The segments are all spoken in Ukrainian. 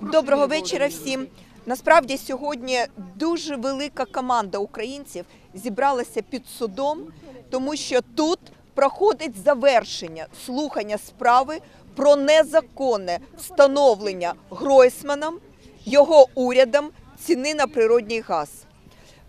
Доброго вечора всім. Насправді сьогодні дуже велика команда українців зібралася під судом, тому що тут проходить завершення слухання справи про незаконне встановлення Гройсманом його урядом ціни на природній газ.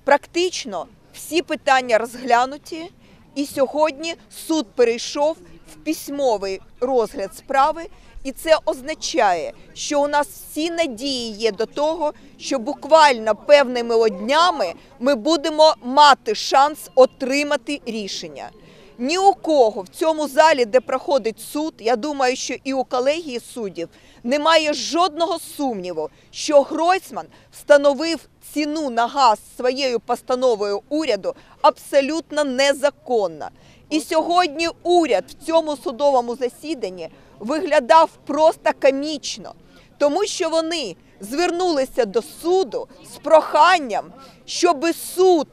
Практично всі питання розглянуті, і сьогодні суд перейшов в письмовий розгляд справи, і це означає, що у нас всі надії є до того, що буквально певними днями ми будемо мати шанс отримати рішення. Ні у кого в цьому залі, де проходить суд, я думаю, що і у колегії суддів немає жодного сумніву, що Гройсман встановив ціну на газ своєю постановою уряду абсолютно незаконно. І сьогодні уряд в цьому судовому засіданні виглядав просто комічно, тому що вони звернулися до суду з проханням, щоб суд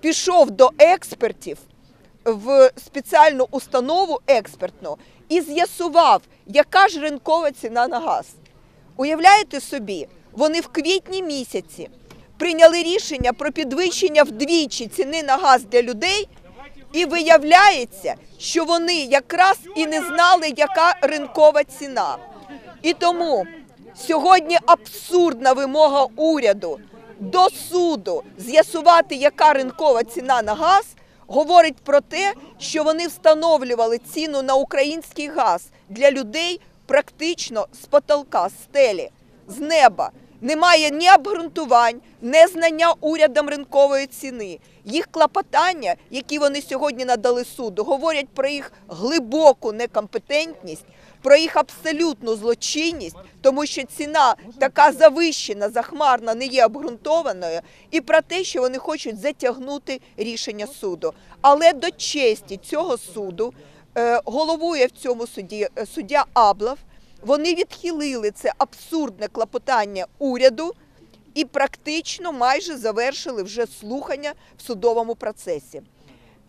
пішов до експертів в спеціальну установу експертну і з'ясував, яка ж ринкова ціна на газ. Уявляєте собі, вони в квітні місяці прийняли рішення про підвищення вдвічі ціни на газ для людей, і виявляється, що вони якраз і не знали, яка ринкова ціна. І тому сьогодні абсурдна вимога уряду до суду з'ясувати, яка ринкова ціна на газ, говорить про те, що вони встановлювали ціну на український газ для людей практично з потолка, стелі, з неба. Немає ні обґрунтувань, ні знання урядом ринкової ціни. Їх клопотання, які вони сьогодні надали суду, говорять про їх глибоку некомпетентність, про їх абсолютну злочинність, тому що ціна така завищена, захмарна, не є обґрунтованою, і про те, що вони хочуть затягнути рішення суду. Але до честі цього суду е, головує в цьому суді е, суддя Аблов. Вони відхилили це абсурдне клопотання уряду і практично майже завершили вже слухання в судовому процесі.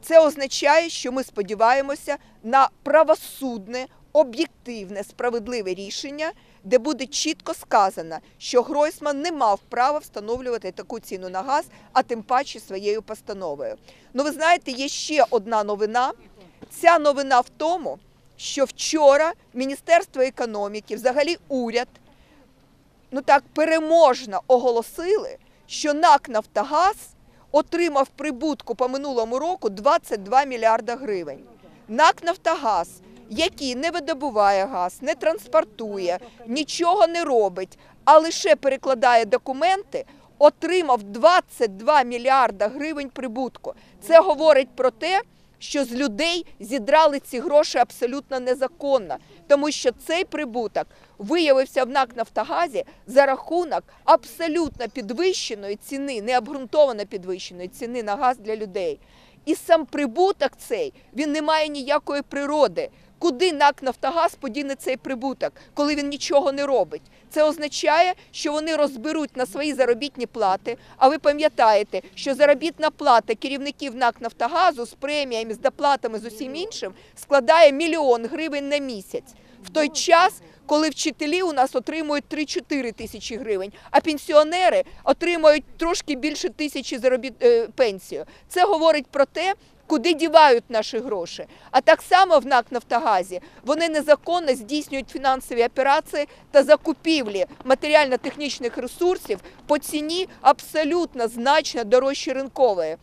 Це означає, що ми сподіваємося на правосудне, об'єктивне, справедливе рішення, де буде чітко сказано, що Гройсман не мав права встановлювати таку ціну на газ, а тим паче своєю постановою. Ну, ви знаєте, є ще одна новина. Ця новина в тому, що вчора Міністерство економіки, взагалі уряд, ну так переможно оголосили, що НАК Нафтогаз отримав прибутку по минулому року 22 мільярда гривень. НАК Нафтогаз, який не видобуває газ, не транспортує, нічого не робить, а лише перекладає документи, отримав 22 мільярда гривень прибутку. Це говорить про те, що з людей зідрали ці гроші абсолютно незаконно, тому що цей прибуток виявився в НАК Нафтогазі за рахунок абсолютно підвищеної ціни, необґрунтовано підвищеної ціни на газ для людей. І сам прибуток цей він не має ніякої природи. Куди НАК Нафтогаз подіне цей прибуток, коли він нічого не робить? Це означає, що вони розберуть на свої заробітні плати. А ви пам'ятаєте, що заробітна плата керівників НАК Нафтогазу з преміями, з доплатами з усім іншим складає мільйон гривень на місяць. В той час, коли вчителі у нас отримують 3-4 тисячі гривень, а пенсіонери отримують трошки більше тисячі заробіт е, пенсію. Це говорить про те, куди дівають наші гроші. А так само в НАК Нафтогазі вони незаконно здійснюють фінансові операції та закупівлі матеріально-технічних ресурсів по ціні абсолютно значно дорожче ринкової.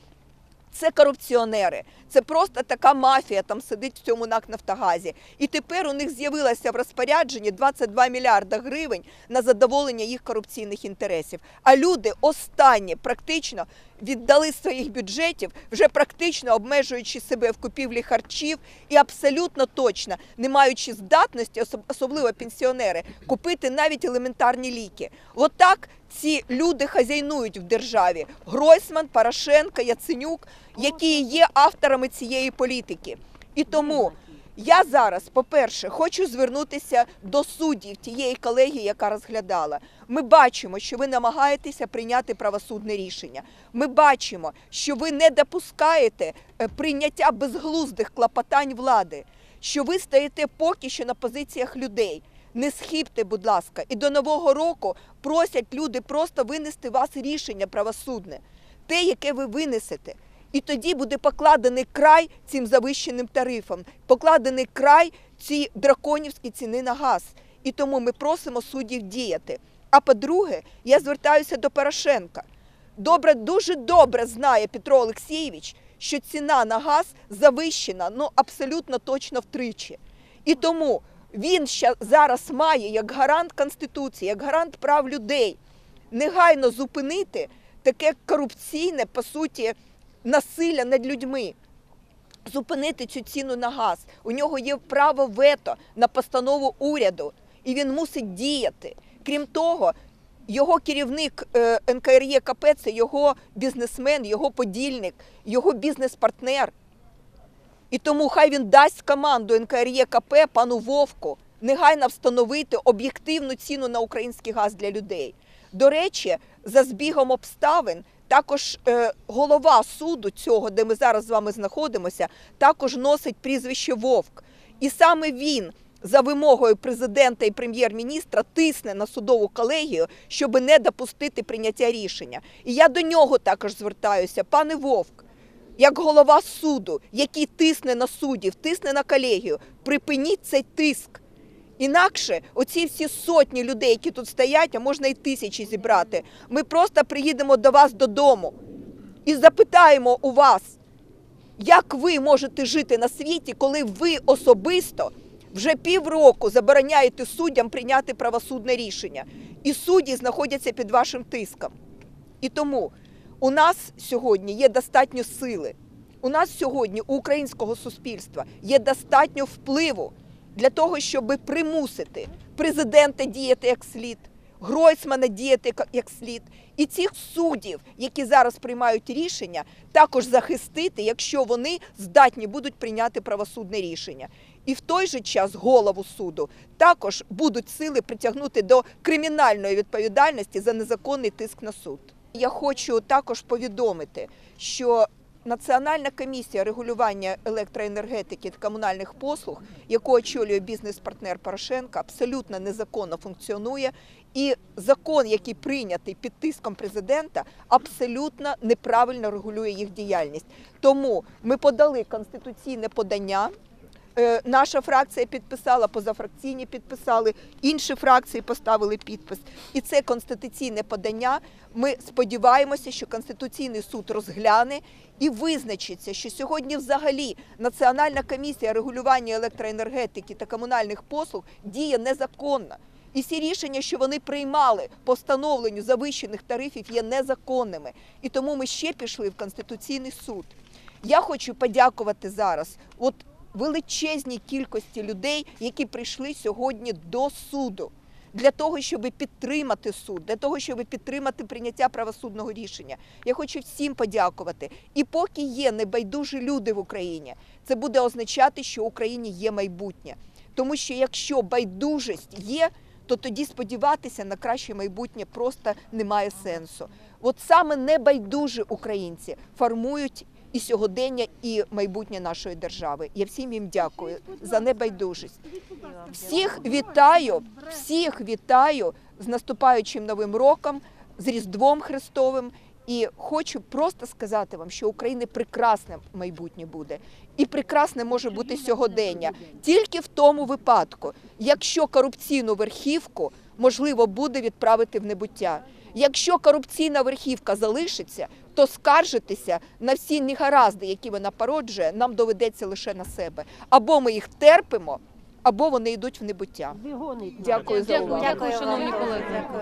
Це корупціонери, це просто така мафія там сидить в цьому НАК Нафтогазі. І тепер у них з'явилося в розпорядженні 22 мільярда гривень на задоволення їх корупційних інтересів. А люди останні практично віддали своїх бюджетів, вже практично обмежуючи себе в купівлі харчів і абсолютно точно не маючи здатності, особливо пенсіонери, купити навіть елементарні ліки. Отак ці люди хазяйнують в державі. Гройсман, Порошенко, Яценюк, які є авторами цієї політики. І тому я зараз, по-перше, хочу звернутися до суддів тієї колегії, яка розглядала. Ми бачимо, що ви намагаєтеся прийняти правосудне рішення. Ми бачимо, що ви не допускаєте е, прийняття безглуздих клопотань влади, що ви стоїте поки що на позиціях людей. Не схибте, будь ласка, і до нового року просять люди просто винести вас рішення правосудне, те, яке ви винесете. І тоді буде покладений край цим завищеним тарифам, покладений край ці драконівські ціни на газ. І тому ми просимо суддів діяти. А по-друге, я звертаюся до Порошенка. Добре, дуже добре знає Петро Олексійович, що ціна на газ завищена ну абсолютно точно втричі. І тому він ще зараз має як гарант Конституції, як гарант прав людей негайно зупинити таке корупційне, по суті, насилля над людьми. Зупинити цю ціну на газ. У нього є право вето на постанову уряду, і він мусить діяти. Крім того, його керівник е, НКРЄКП – це його бізнесмен, його подільник, його бізнес-партнер. І тому хай він дасть команду НКРЄКП пану Вовку негайно встановити об'єктивну ціну на український газ для людей. До речі, за збігом обставин також е, голова суду цього, де ми зараз з вами знаходимося, також носить прізвище Вовк. І саме він за вимогою президента і прем'єр-міністра тисне на судову колегію, щоб не допустити прийняття рішення. І я до нього також звертаюся, пане Вовк як голова суду, який тисне на суддів, тисне на колегію, припиніть цей тиск. Інакше оці всі сотні людей, які тут стоять, а можна і тисячі зібрати, ми просто приїдемо до вас додому і запитаємо у вас, як ви можете жити на світі, коли ви особисто вже півроку забороняєте суддям прийняти правосудне рішення, і судді знаходяться під вашим тиском. І тому у нас сьогодні є достатньо сили. У нас сьогодні у українського суспільства є достатньо впливу для того, щоб примусити президента діяти як слід, Гройсмана діяти як слід, і цих суддів, які зараз приймають рішення, також захистити, якщо вони здатні будуть прийняти правосудне рішення. І в той же час голову суду також будуть сили притягнути до кримінальної відповідальності за незаконний тиск на суд. Я хочу також повідомити, що Національна комісія регулювання електроенергетики та комунальних послуг, яку очолює бізнес-партнер Порошенка, абсолютно незаконно функціонує. І закон, який прийнятий під тиском президента, абсолютно неправильно регулює їх діяльність. Тому ми подали конституційне подання. Е, Наша фракція підписала, позафракційні підписали, інші фракції поставили підпис. І це конституційне подання. Ми сподіваємося, що Конституційний суд розгляне і визначиться, що сьогодні взагалі Національна комісія регулювання електроенергетики та комунальних послуг діє незаконно. І всі рішення, що вони приймали по встановленню завищених тарифів, є незаконними. І тому ми ще пішли в Конституційний суд. Я хочу подякувати зараз. От величезній кількості людей, які прийшли сьогодні до суду для того, щоб підтримати суд, для того, щоб підтримати прийняття правосудного рішення. Я хочу всім подякувати. І поки є небайдужі люди в Україні, це буде означати, що в Україні є майбутнє. Тому що якщо байдужість є, то тоді сподіватися на краще майбутнє просто немає сенсу. От саме небайдужі українці формують і сьогодення, і майбутнє нашої держави. Я всім їм дякую за небайдужість. Всіх вітаю, всіх вітаю з наступаючим новим роком, з Різдвом Христовим. І хочу просто сказати вам, що України прекрасне майбутнє буде, і прекрасне може бути сьогодення тільки в тому випадку, якщо корупційну верхівку можливо буде відправити в небуття. Якщо корупційна верхівка залишиться, то скаржитися на всі негаразди, які вона породжує, нам доведеться лише на себе. Або ми їх терпимо, або вони йдуть в небуття. Вигонить. Дякую за увагу. Дякую, шановні колеги.